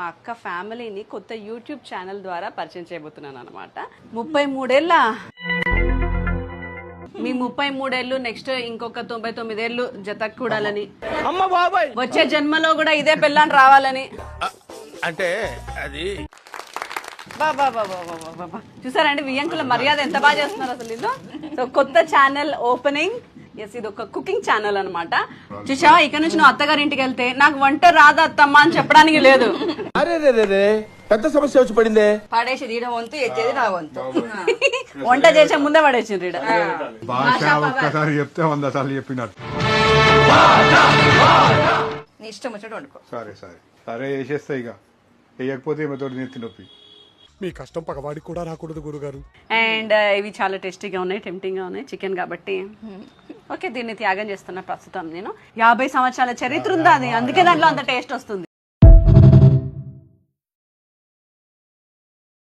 మా అక్క ఫ్యామిలీని కొత్త యూట్యూబ్ ఛానల్ ద్వారా పరిచయం చేయబోతున్నాను అనమాట ముప్పై మూడేళ్ళ. మీ ముప్పై మూడేళ్ళు నెక్స్ట్ ఇంకొక తొంభై తొమ్మిదేళ్ళు జతకు కూడాలని. అమ్మ బాబాయ్! వచ్చే జన్మలో కూడా ఇదే పిల్లని రావాలని. అంటే అది చూసారండి వియంకుల మర్యాద ఎంత బాగా చేస్తున్నారు అసలు సో కొత్త ఛానల్ ఓపెనింగ్. ఎస్ ఇది ఒక కుకింగ్ ఛానల్ అన్నమాట. చూసావా ఇక్కడ నుంచి నువ్వు అత్తగారి ఇంటికి వెళ్తే నాకు వంట రాదా అత్తమ్మ అని చెప్పడానికి లేదు. పెద్ద సమస్య వచ్చి పడిందే. పడేసేది ఈడ వంతు ఎచ్చేది నా వంతు. వంట చేసే ముందే పడేసిండ్రు ఈడ. భాష ఒక్కసారి చెప్తే వంద సార్లు చెప్పినట్టు. నీ ఇష్టం వచ్చినట్టు వండుకో. సరే సరే. సరే వేసేస్తా ఇక. వేయకపోతే ఈమెతో నెత్తి నొప్పి. మీ కష్టం పగవాడికి కూడా రాకూడదు గురుగారు. అండ్ ఇవి చాలా టేస్టీగా ఉన్నాయి టెంప్టింగ్గా ఉన్నాయి చికెన్ కాబట్టి. ఓకే దీన్ని త్యాగం చేస్తున్నా ప్రస్తుతం నేను. యాభై సంవత్సరాల చరిత్ర ఉందా అది? అందుకే దాంట్లో అంత టేస్ట్ వస్తుంది.